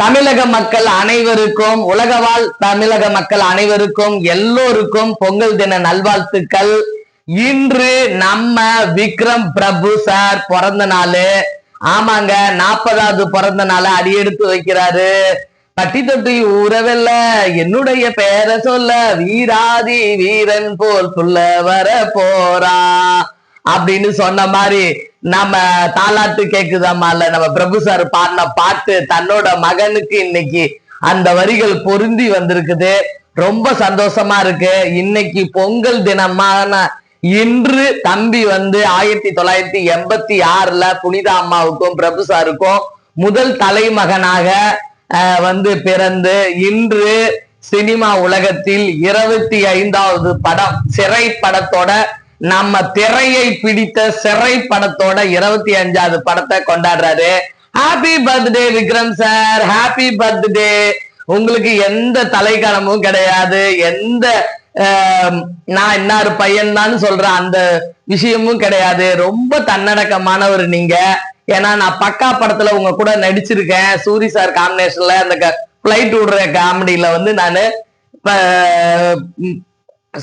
தமிழக மக்கள் அனைவருக்கும் உலகவாழ் தமிழக மக்கள் அனைவருக்கும் எல்லோருக்கும் பொங்கல் தின நல்வாழ்த்துக்கள். இன்று நம்ம விக்ரம் பிரபு சார் பிறந்த நாள். ஆமாங்க நாற்பதாவது பிறந்த நாளை அடியெடுத்து வைக்கிறாரு. பட்டி தொட்டி ஊரவெல்ல என்னுடைய பெயரை சொல்ல வீராதி வீரன் போல் சொல்ல வர போறா. அப்படின்னு சொன்ன மாதிரி நம்ம தாலாட்டு கேக்குதாமால நம்ம பிரபு சார் பாடின பாட்டு தன்னோட மகனுக்கு இன்னைக்கு அந்த வரிகள் பொருந்தி வந்திருக்குது. ரொம்ப சந்தோஷமா இருக்கு. இன்னைக்கு பொங்கல் தினமான இன்று தம்பி வந்து ஆயிரத்தி தொள்ளாயிரத்தி எண்பத்தி ஆறுல புனித அம்மாவுக்கும் பிரபு சாருக்கும் முதல் தலைமகனாக வந்து பிறந்து இன்று சினிமா உலகத்தில் இருபத்தி ஐந்தாவது படம் சிறை படத்தோட நம்ம திரையை பிடித்த சிறை படத்தோட இருபத்தி அஞ்சாவது படத்தை கொண்டாடுறாரு. Happy birthday Vikram sir happy birthday உங்களுக்கு எந்த தலைக்கணமும் கிடையாது. எந்த நான் இன்னார் பையன் தான் சொல்ற அந்த விஷயமும் கிடையாது. ரொம்ப தன்னடக்கமானவர் நீங்க. ஏன்னா நான் பக்கா படத்துல உங்க கூட நடிச்சிருக்கேன். சூரி சார் காம்பினேஷன்ல அந்த பிளைட் விடுற காமெடியில வந்து நான் இப்ப,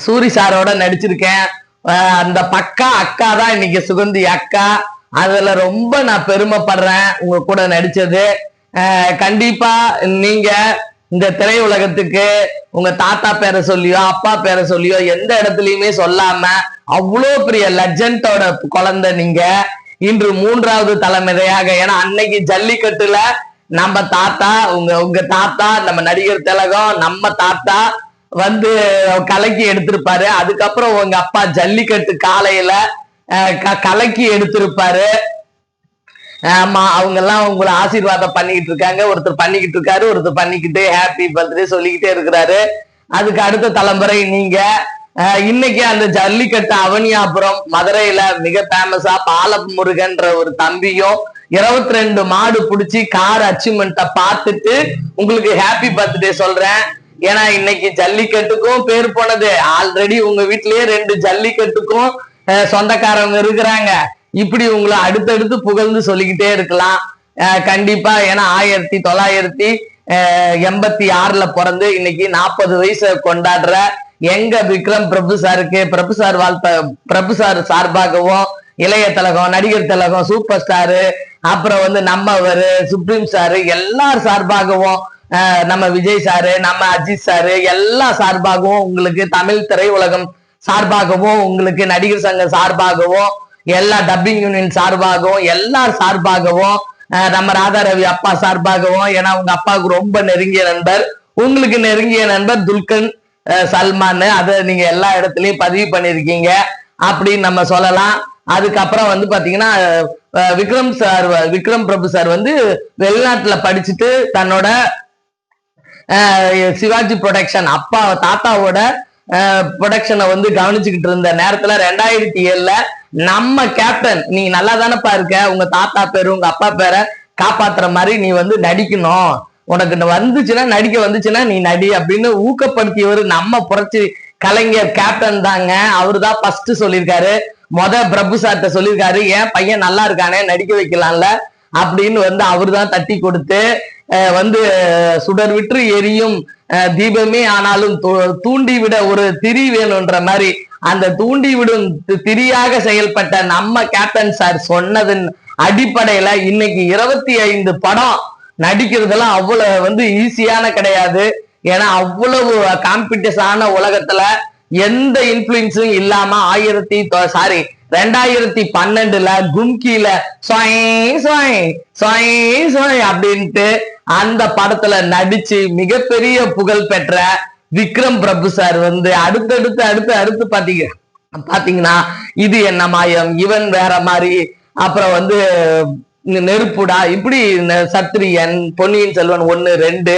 சூரி சாரோட நடிச்சிருக்கேன். அந்த பக்கா அக்கா தான் இன்னைக்கு சுகந்தி அக்கா. அதுல ரொம்ப நான் பெருமைப்படுறேன் உங்க கூட நடிச்சது. கண்டிப்பா நீங்க இந்த திரையுலகத்துக்கு உங்க தாத்தா பேரை சொல்லியோ அப்பா பேரை சொல்லியோ எந்த இடத்துலயுமே சொல்லாம அவ்வளோ பெரிய லெஜண்டோட குழந்தை நீங்க. இன்று மூன்றாவது தலைமுறையாக ஏன்னா அன்னைக்கு ஜல்லிக்கட்டுல நம்ம தாத்தா உங்க உங்க தாத்தா நம்ம நடிகர் திலகம் நம்ம தாத்தா வந்து கலக்கி எடுத்திருப்பாரு. அதுக்கப்புறம் உங்க அப்பா ஜல்லிக்கட்டு காலையில க- கலக்கி எடுத்திருப்பாரு. ஆமா அவங்க எல்லாம் உங்களை ஆசீர்வாதம் பண்ணிக்கிட்டு இருக்காங்க. ஒருத்தர் பண்ணிக்கிட்டு இருக்காரு ஒருத்தர் பண்ணிக்கிட்டு ஹாப்பி பர்த்டே சொல்லிக்கிட்டே இருக்கிறாரு. அதுக்கு அடுத்த தலைமுறை நீங்க. இன்னைக்கு அந்த ஜல்லிக்கட்டு அவனியாபுரம் மதுரையில மிக ஃபேமஸா பாலமுருகன்ற ஒரு தம்பியும் இருபத்தி ரெண்டு மாடு பிடிச்சி கார் அச்சீவ்மெண்ட்டை பார்த்துட்டு உங்களுக்கு ஹாப்பி பர்த்டே சொல்றேன். ஏன்னா இன்னைக்கு ஜல்லிக்கட்டுக்கும் பேர் போனது. ஆல்ரெடி உங்க வீட்லயே ரெண்டு ஜல்லிக்கட்டுக்கும் சொந்தக்காரங்க இருக்கிறாங்க. இப்படி உங்களை அடுத்தடுத்து புகழ்ந்து சொல்லிக்கிட்டே இருக்கலாம். கண்டிப்பா ஏன்னா ஆயிரத்தி தொள்ளாயிரத்தி எண்பத்தி ஆறுல பிறந்து இன்னைக்கு நாற்பது வயசு கொண்டாடுற எங்க விக்ரம் பிரபு சாருக்கு பிரபு சார் வாழ்த்த பிரபு சார் சார்பாகவும் இளைய தலகம் நடிகர் தலகம் சூப்பர் ஸ்டாரு அப்புறம் வந்து நம்மவர் சுப்ரீம் சாரு எல்லார் சார்பாகவும் நம்ம விஜய் சாரு நம்ம அஜித் சாரு எல்லா சார்பாகவும் உங்களுக்கு தமிழ் திரையுலகம் சார்பாகவும் உங்களுக்கு நடிகர் சங்கம் சார்பாகவும் எல்லா டப்பிங் யூனியன் சார்பாகவும் எல்லார் சார்பாகவும் நம்ம ராதா ரவி அப்பா சார்பாகவும் ஏன்னா உங்க அப்பாவுக்கு ரொம்ப நெருங்கிய நண்பர். உங்களுக்கு நெருங்கிய நண்பர் துல்கன் சல்மான். அதை நீங்க எல்லா இடத்துலயும் பதிவு பண்ணிருக்கீங்க அப்படின்னு நம்ம சொல்லலாம். அதுக்கப்புறம் வந்து பாத்தீங்கன்னா விக்ரம் சார் விக்ரம் பிரபு சார் வந்து வெளிநாட்டுல படிச்சுட்டு தன்னோட சிவாஜி ப்ரொடக்ஷன் அப்பா தாத்தாவோட ப்ரொடக்ஷனை வந்து கவனிச்சுக்கிட்டு இருந்த நேரத்துல ரெண்டாயிரத்தி ஏழுல நம்ம கேப்டன் நீ நல்லா தானப்பா இருக்க? உங்க தாத்தா பேரு உங்க அப்பா பேரை காப்பாத்துற மாதிரி நீ வந்து நடிக்கணும். உனக்கு வந்துச்சுன்னா நடிக்க வந்துச்சுன்னா நீ நடி அப்படின்னு ஊக்கப்படுத்தியவர் நம்ம புரட்சி கலைஞர் கேப்டன் தாங்க. அவரு தான் ஃபர்ஸ்ட் சொல்லியிருக்காரு. மொத பிரபு சார்ட்ட சொல்லியிருக்காரு ஏன் பையன் நல்லா இருக்கானே நடிக்க வைக்கலாம்ல? அப்படின்னு வந்து அவர் தான் தட்டி கொடுத்து வந்து சுடர் விற்று எரியும் தீபமே ஆனாலும் தூ- ஒரு திரி வேணும்ன்ற மாதிரி அந்த தூண்டி விடும் திரியாக செயல்பட்ட நம்ம கேப்டன் சார் சொன்னதன் அடிப்படையில இன்னைக்கு இருபத்தி ஐந்து படம் நடிக்கிறதெல்லாம் அவ்வளவு வந்து ஈஸியான கிடையாது. ஏன்னா அவ்வளவு காம்படிஷனான உலகத்துல எந்த இன்ஃபுளுன்ஸும் இல்லாம ஆயிரத்தி சாரி ரெண்டாயிரத்தி பன்னெண்டுல கும்கில அப்படின்ட்டு அந்த படத்துல நடிச்சு மிகப்பெரிய புகழ் பெற்ற விக்ரம் பிரபு சார் வந்து அடுத்தடுத்து அடுத்து அடுத்து பாத்தீங்க பாத்தீங்கன்னா இது என்ன மாயம் இவன் வேற மாதிரி அப்புறம் வந்து நெருப்புடா இப்படி சத்ரியன் சத்திரியன் பொன்னியின் செல்வன் ஒண்ணு ரெண்டு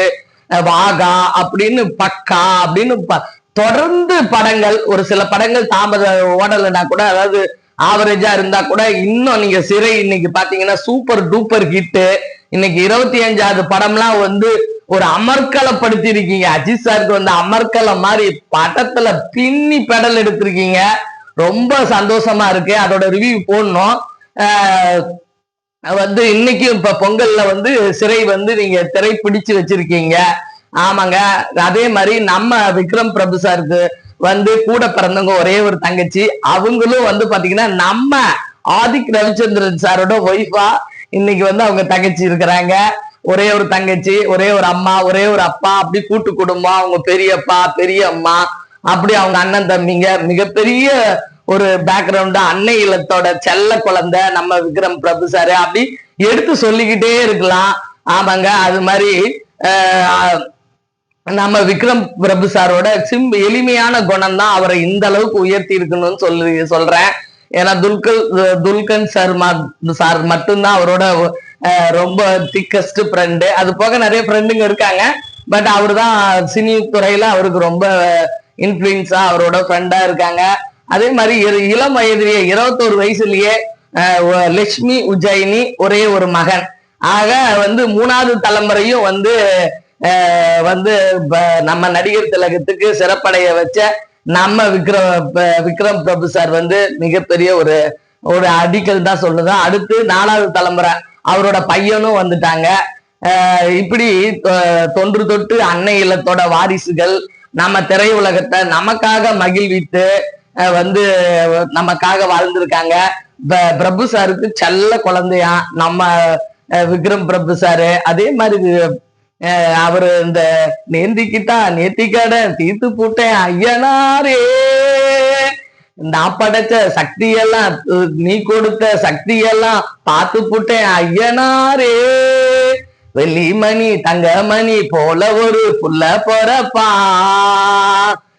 வாகா அப்படின்னு பக்கா அப்படின்னு ப- தொடர்ந்து படங்கள் ஒரு சில படங்கள் தாமத ஓடலைன்னா கூட அதாவது ஆவரேஜா இருந்தா கூட இன்னும் நீங்க சிறை இன்னைக்கு பாத்தீங்கன்னா சூப்பர் டூப்பர் ஹிட் இன்னைக்கு இருபத்தி அஞ்சாவது படம்லாம் வந்து ஒரு அமர்க்கலப்படுத்தி இருக்கீங்க அஜித் சாருக்கு வந்து அமர்க்கலம் மாதிரி படத்துல பின்னி பெடல் எடுத்திருக்கீங்க. ரொம்ப சந்தோஷமா இருக்கு. அதோட ரிவ்யூ போடணும். வந்து இன்னைக்கு இப்ப பொங்கல்ல வந்து சிறை வந்து நீங்க திரை பிடிச்சு வச்சிருக்கீங்க. ஆமாங்க. அதே மாதிரி நம்ம விக்ரம் பிரபு சாருக்கு வந்து கூட பிறந்தவங்க ஒரே ஒரு தங்கச்சி. அவங்களும் வந்து பாத்தீங்கன்னா நம்ம ஆதிக் ரவிச்சந்திரன் சாரோட ஒய்ஃபா இன்னைக்கு வந்து அவங்க தங்கச்சி இருக்கிறாங்க. ஒரே ஒரு தங்கச்சி ஒரே ஒரு அம்மா ஒரே ஒரு அப்பா அப்படி கூட்டு குடும்பம் அவங்க பெரியப்பா பெரிய அம்மா அப்படி அவங்க அண்ணன் தம்பிங்க. மிகப்பெரிய ஒரு பேக்ரவுண்ட் அன்னை இல்லத்தோட செல்ல குழந்தை நம்ம விக்ரம் பிரபு சார் அப்படி எடுத்து சொல்லிக்கிட்டே இருக்கலாம். ஆமாங்க அது மாதிரி ஆஹ், நம்ம விக்ரம் பிரபு சாரோட சிம் எளிமையான குணம் தான் அவரை இந்த அளவுக்கு உயர்த்தி இருக்கணும்னு சொல்லி சொல்றேன். ஏன்னா துல்கல் துல்கன் சார் சார் மட்டும்தான் அவரோட ரொம்ப திக்கஸ்ட் ஃப்ரெண்டு அது போக நிறைய ஃப்ரெண்டுங்க இருக்காங்க. பட் அவர் தான் சினி துறையில அவருக்கு ரொம்ப இன்ஃப்ளூயன்ஸா அவரோட ஃப்ரெண்டா இருக்காங்க. அதே மாதிரி இளம் வயதிலேயே இருபத்தோரு வயசுலயே லட்சுமி உஜயினி ஒரே ஒரு மகன். ஆக வந்து மூணாவது தலைமுறையும் வந்து வந்து நம்ம நடிகர் திலகத்துக்கு சிறப்படைய வச்ச நம்ம விக்ரம் விக்ரம் பிரபு சார் வந்து மிகப்பெரிய ஒரு ஒரு அடிக்கல் தான் சொல்லுதான் அடுத்து நாலாவது தலைமுறை அவரோட பையனும் வந்துட்டாங்க. அஹ் இப்படி தொ- தொன்று தொட்டு அன்னை இல்லத்தோட வாரிசுகள் நம்ம திரையுலகத்தை நமக்காக மகிழ்வித்து வந்து நமக்காக வாழ்ந்திருக்காங்க. ப- பிரபு சாருக்கு செல்ல குழந்தையா நம்ம விக்ரம் பிரபு சாரு. அதே மாதிரி அவரு இந்த நேந்திக்கிட்டான் நேத்திக்கட தீர்த்து போட்டேன் ஐயனாரே. நான் படைச்ச சக்தி எல்லாம் நீ கொடுத்த சக்தி எல்லாம் பார்த்து புட்டேன் ஐயனாரே. வெள்ளிமணி தங்கமணி போல ஒரு புள்ள பொறப்பா.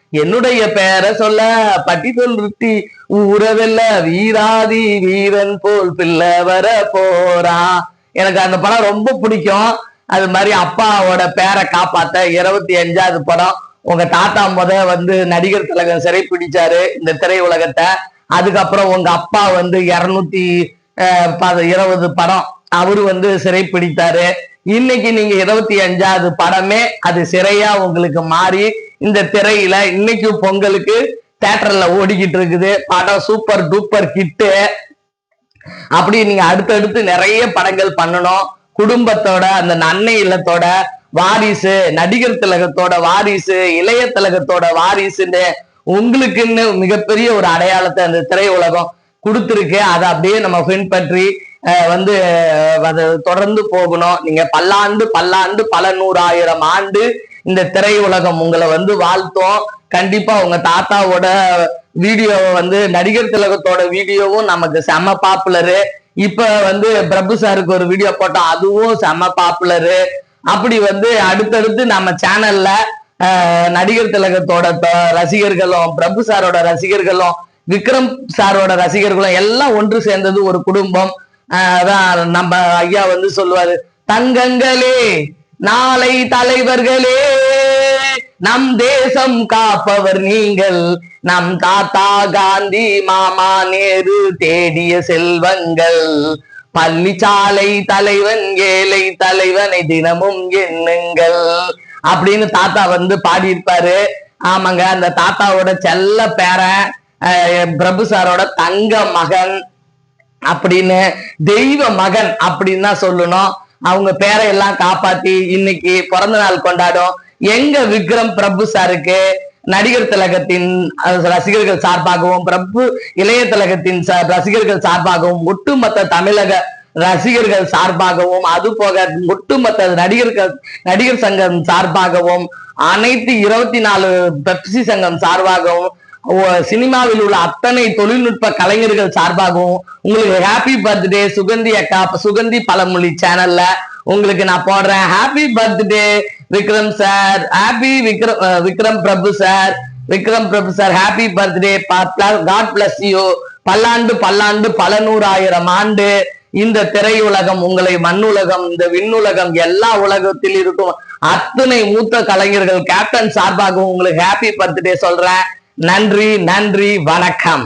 என்னுடைய பேரை சொல்ல பட்டி சொல்லுத்தி ஊரவெல்ல வீராதி வீரன் போல் பிள்ளை வர போறான் எனக்கு அந்த படம் ரொம்ப பிடிக்கும். அது மாதிரி அப்பாவோட பேரை காப்பாத்த இருபத்தி அஞ்சாவது படம். உங்க தாத்தா முத வந்து நடிகர் திலகம் சிறை பிடிச்சாரு இந்த திரையுலகத்தை. அதுக்கப்புறம் உங்க அப்பா வந்து இருநூத்தி இருபது படம் அவரு வந்து சிறை பிடித்தாரு. இன்னைக்கு நீங்க இருபத்தி அஞ்சாவது படமே அது சிறையா உங்களுக்கு மாறி இந்த திரையில இன்னைக்கு பொங்கலுக்கு தேட்டர்ல ஓடிக்கிட்டு இருக்குது. படம் சூப்பர் டூப்பர் ஹிட்டு. அப்படி நீங்க அடுத்தடுத்து நிறைய படங்கள் பண்ணணும். குடும்பத்தோட அந்த அன்னை இல்லத்தோட வாரிசு நடிகர் திலகத்தோட வாரிசு இளைய திலகத்தோட வாரிசுன்னு உங்களுக்குன்னு மிகப்பெரிய ஒரு அடையாளத்தை அந்த திரையுலகம் கொடுத்துருக்கு. அதை அப்படியே நம்ம பின்பற்றி வந்து அது தொடர்ந்து போகணும். நீங்க பல்லாண்டு பல்லாண்டு பல நூறாயிரம் ஆண்டு இந்த திரையுலகம் உங்களை வந்து வாழ்த்தும். கண்டிப்பா உங்க தாத்தாவோட வீடியோவை வந்து நடிகர் திலகத்தோட வீடியோவும் நமக்கு செம பாப்புலரு இப்ப வந்து பிரபு சாருக்கு ஒரு வீடியோ போட்டோம் அதுவும் செம பாப்புலரு அப்படி வந்து அடுத்தடுத்து நம்ம சேனல்ல நடிகர் திலகத்தோட ரசிகர்களும் பிரபு சாரோட ரசிகர்களும் விக்ரம் சாரோட ரசிகர்களும் எல்லாம் ஒன்று சேர்ந்தது ஒரு குடும்பம். ஆஹ் அதான் நம்ம ஐயா வந்து சொல்லுவாரு தங்கங்களே நாளை தலைவர்களே! நம் தேசம் காப்பவர் நீங்கள். நம் தாத்தா காந்தி மாமா நேரு தேடிய செல்வங்கள். பள்ளிச்சாலை தலைவன் ஏழை தலைவனை தினமும் எண்ணுங்கள். அப்படின்னு தாத்தா வந்து பாடியிருப்பாரு. ஆமாங்க அந்த தாத்தாவோட செல்ல பேரன் அஹ், பிரபு சாரோட தங்க மகன் அப்படின்னு தெய்வ மகன் அப்படின்னு தான் சொல்லணும். அவங்க பேரை எல்லாம் காப்பாத்தி இன்னைக்கு பிறந்த நாள் கொண்டாடும். எங்க விக்ரம் பிரபு சாருக்கு? நடிகர் திலகத்தின் ரசிகர்கள் சார்பாகவும் பிரபு இளைய திலகத்தின் ரசிகர்கள் சார்பாகவும் ஒட்டுமொத்த தமிழக ரசிகர்கள் சார்பாகவும் அது போக ஒட்டுமொத்த நடிகர்கள் நடிகர் சங்கம் சார்பாகவும் அனைத்து இருபத்தி நாலு பெப்சி சங்கம் சார்பாகவும் சினிமாவில் உள்ள அத்தனை தொழில்நுட்ப கலைஞர்கள் சார்பாகவும் உங்களுக்கு ஹாப்பி பர்த்டே சுகந்தி அக்கா சுகந்தி பழமொழி சேனல்ல உங்களுக்கு நான் போடுறேன். Happy birthday Vikram sir happy Vikram Vikram Prabhu sir Vikram Prabhu sir happy birthday God bless you பல்லாண்டு பல்லாண்டு பல நூறாயிரம் ஆண்டு இந்த திரையுலகம் உங்களை மண்ணுலகம் இந்த விண்ணுலகம் எல்லா உலகத்தில் இருக்கும் அத்தனை மூத்த கலைஞர்கள் கேப்டன் சார்பாகவும் உங்களுக்கு ஹாப்பி பர்த்டே சொல்றேன். நன்றி நன்றி வணக்கம்.